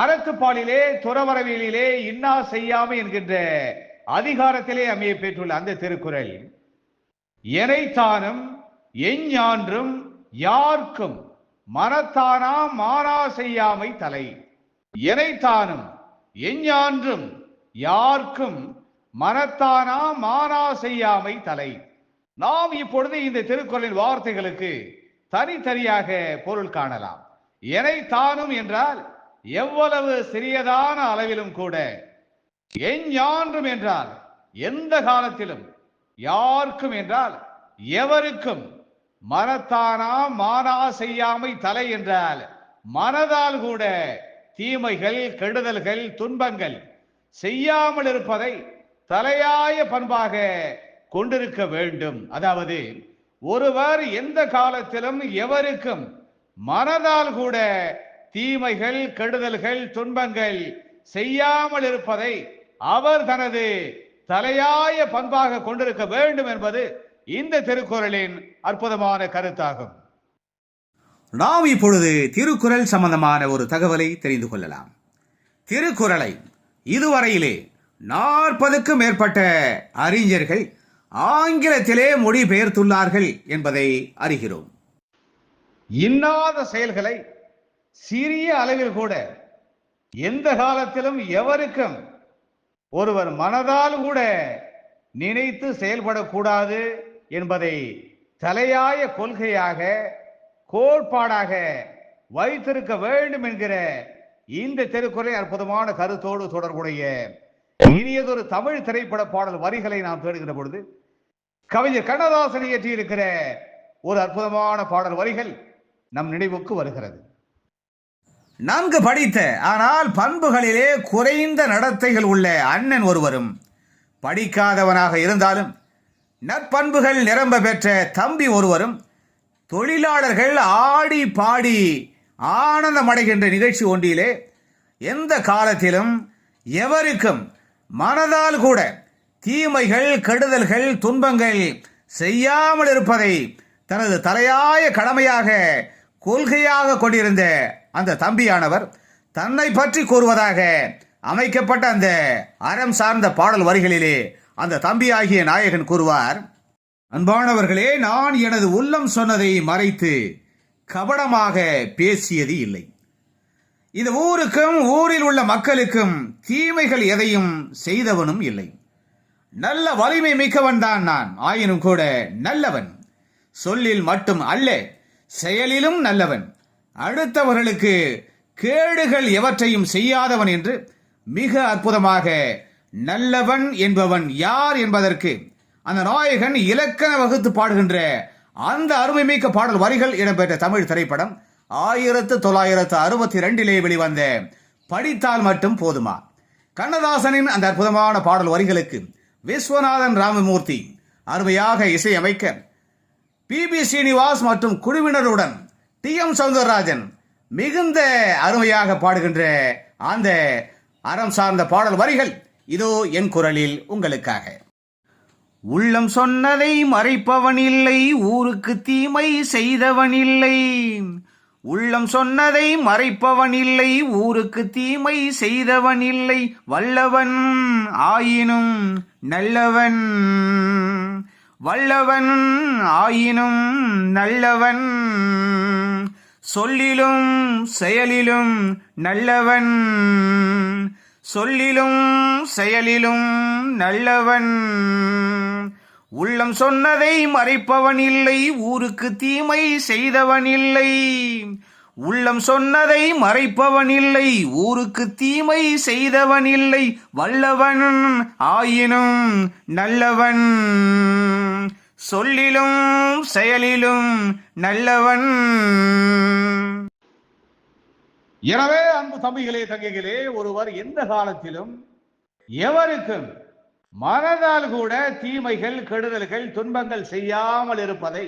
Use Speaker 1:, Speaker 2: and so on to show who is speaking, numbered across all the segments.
Speaker 1: அறத்துப்பாலிலே துறவரவியலிலே இன்னா செய்யாமை என்கின்ற அதிகாரத்திலே அமைய பெற்றுள்ள அந்த திருக்குறள். எனைத்தானும் எஞ்ஞான்றும் யார்க்கும் மனத்தானா மாறா செய்யாமை தலை. எனைத்தானும் எஞ்ஞான்றும் யார்க்கும் மனத்தானா மாறா செய்யாமை தலை. நாம் இப்பொழுது இந்த திருக்குறளின் வார்த்தைகளுக்கு தனித்தனியாக பொருள் காணலாம். எனை தானும் என்றால் எவ்வளவு சிறியதான அளவிலும் கூட எஞ்ஞான்றும் என்றால் எந்த காலத்திலும் யாருக்கும் என்றால் எவருக்கும் மனத்தானா மானா செய்யாமை தலை என்றால் மனதால் கூட தீமைகள் கெடுதல்கள் துன்பங்கள் செய்யாமல் இருப்பதை தலையாய பண்பாக கொண்டிருக்க வேண்டும். அதாவது ஒருவர் எந்த காலத்திலும் எவருக்கும் மனதால் கூட தீமைகள் கெடுதல்கள் துன்பங்கள் செய்யாமல் இருப்பதை அவர் தனது தலையாய பண்பாக கொண்டிருக்க வேண்டும் என்பது இந்த திருக்குறளின் அற்புதமான கருத்தாகும். நாம் இப்பொழுது திருக்குறள் சம்பந்தமான ஒரு தகவலை தெரிந்து கொள்ளலாம். திருக்குறளை இதுவரையிலே நாற்பதுக்கும் மேற்பட்ட அறிஞர்கள் ஆங்கிலத்திலே மொழிபெயர்த்துள்ளார்கள் என்பதை அறிகிறோம். இன்னாத செயல்களை சிறிய அளவில் கூட எந்த காலத்திலும் எவருக்கும் ஒருவர் மனதால் கூட நினைத்து செயல்படக்கூடாது என்பதை தலையாய கொள்கையாக கோட்பாடாக வைத்திருக்க வேண்டும் என்கிற இந்த திருக்குறை அற்புதமான கருத்தோடு தொடர்புடைய இனியதொரு தமிழ் திரைப்பட பாடல் வரிகளை நாம் தேடுகிற பொழுது கவிஞர் கண்ணதாசன் இயற்றியிருக்கிற ஒரு அற்புதமான பாடல் வரிகள் நம் நினைவுக்கு வருகிறது. நன்கு படித்த ஆனால் பண்புகளிலே குறைந்த நடத்தைகள் உள்ள அண்ணன் ஒருவரும் படிக்காதவனாக இருந்தாலும் நற்பண்புகள் நிரம்ப பெற்ற தம்பி ஒருவரும் தொழிலாளர்கள் ஆடி பாடி ஆனந்தமடைகின்ற நிகழ்ச்சி ஒன்றிலே எந்த காலத்திலும் எவருக்கும் மனதால் கூட தீமைகள் கெடுதல்கள் துன்பங்கள் செய்யாமல் இருப்பதை தனது தலையாய கடமையாக கொள்கையாக கொண்டிருந்த அந்த தம்பியானவர் தன்னை பற்றி கூறுவதாக அமைக்கப்பட்ட அந்த அறம் சார்ந்த பாடல் வரிகளிலே அந்த தம்பியாகிய நாயகன் கூறுவார் அன்பானவர்களே நான் எனது உள்ளம் சொன்னதை மறைத்து கபடமாக பேசியது இல்லை. இந்த ஊருக்கும் ஊரில் உள்ள மக்களுக்கும் தீமைகள் எதையும் செய்தவனும் இல்லை. நல்ல வலிமை மிக்கவன் தான் நான். ஆயினும் கூட நல்லவன். சொல்லில் மட்டும் அல்ல செயலிலும் நல்லவன். அடுத்தவர்களுக்கு கேடுகள் எவற்றையும் செய்யாதவன் என்று மிக அற்புதமாக நல்லவன் என்பவன் யார் என்பதற்கு அந்த நாயகன் இலக்கண வகுத்து பாடுகின்ற அந்த அருமைமிக்க பாடல் வரிகள் இடம்பெற்ற தமிழ் திரைப்படம் ஆயிரத்து தொள்ளாயிரத்து அறுபத்தி ரெண்டிலே வெளிவந்த படித்தால் மட்டும் போதுமா? கண்ணதாசனின் அந்த அற்புதமான பாடல் வரிகளுக்கு விஸ்வநாதன் ராமமூர்த்தி அருமையாக இசையமைக்க பி. பி. ஸ்ரீனிவாஸ் மற்றும் குழுவினருடன் டி எம் சவுந்தரராஜன் மிகுந்த அருமையாக பாடுகின்ற அந்த அறம் சார்ந்த பாடல் வரிகள் இதோ என் குரலில் உங்களுக்காக. உள்ளம் சொன்னதை மறைப்பவன் இல்லை ஊருக்கு தீமை செய்தவன் இல்லை. உள்ளம் சொன்னதை மறைப்பவன் இல்லை ஊருக்கு தீமை செய்தவன் இல்லை. வல்லவன் ஆயினும் நல்லவன் வல்லவன் ஆயினும் நல்லவன். சொல்லிலும் செயலிலும் நல்லவன்.
Speaker 2: சொல்லிலும் செயலிலும் நல்லவன். உள்ளம் சொன்னதை மறைப்பவன் இல்லை ஊருக்கு தீமை செய்தவன் இல்லை. உள்ளம் சொன்னதை மறைப்பவன் இல்லை ஊருக்கு தீமை செய்தவன் இல்லை. வல்லவன் ஆயினும் நல்லவன். சொல்லிலும் செயலிலும் நல்லவன்.
Speaker 1: எனவே அன்பு தம்பிகளே தங்கைகளே ஒருவர் எந்த காலத்திலும் எவருக்கும் மனதால் கூட தீமைகள் கெடுதல்கள் துன்பங்கள் செய்யாமல் இருப்பதை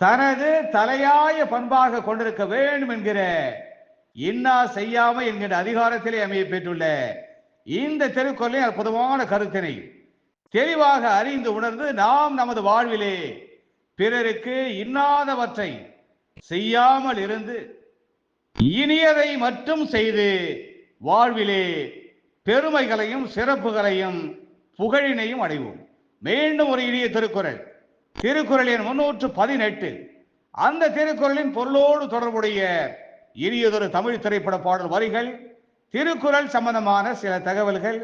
Speaker 1: தனது தலையாய பண்பாக கொண்டிருக்க வேண்டும் என்கிற இன்னா செய்யாமை என்கிற அதிகாரத்திலே அமைய பெற்றுள்ள இந்த திருக்குறளின் அற்புதமான கருத்தினை தெளிவாக அறிந்து உணர்ந்து நாம் நமது வாழ்விலே பிறருக்கு இன்னாதவற்றை செய்யாமல் இருந்து இனியதை மட்டும் செய்து வாழ்விலே பெருமைகளையும் சிறப்புகளையும் புகழினையும் அடைவோம். மீண்டும் ஒரு இனிய திருக்குறள். திருக்குறளின் முன்னூற்று பதினெட்டு. அந்த திருக்குறளின் பொருளோடு தொடர்புடைய இனியதொரு தமிழ் திரைப்பட பாடல் வரிகள் திருக்குறள் சம்பந்தமான சில தகவல்கள்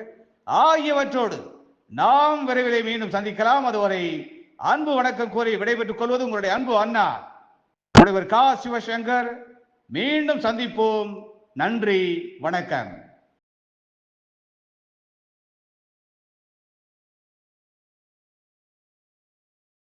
Speaker 1: ஆகியவற்றோடு நாம் விரைவிலே மீண்டும் சந்திக்கலாம். அதுவரை அன்பு வணக்கம் கூறி விடைபெற்றுக் கொள்வது உங்களுடைய அன்பு அண்ணா. முனைவர் கா. சிவசங்கர். மீண்டும் சந்திப்போம். நன்றி வணக்கம்.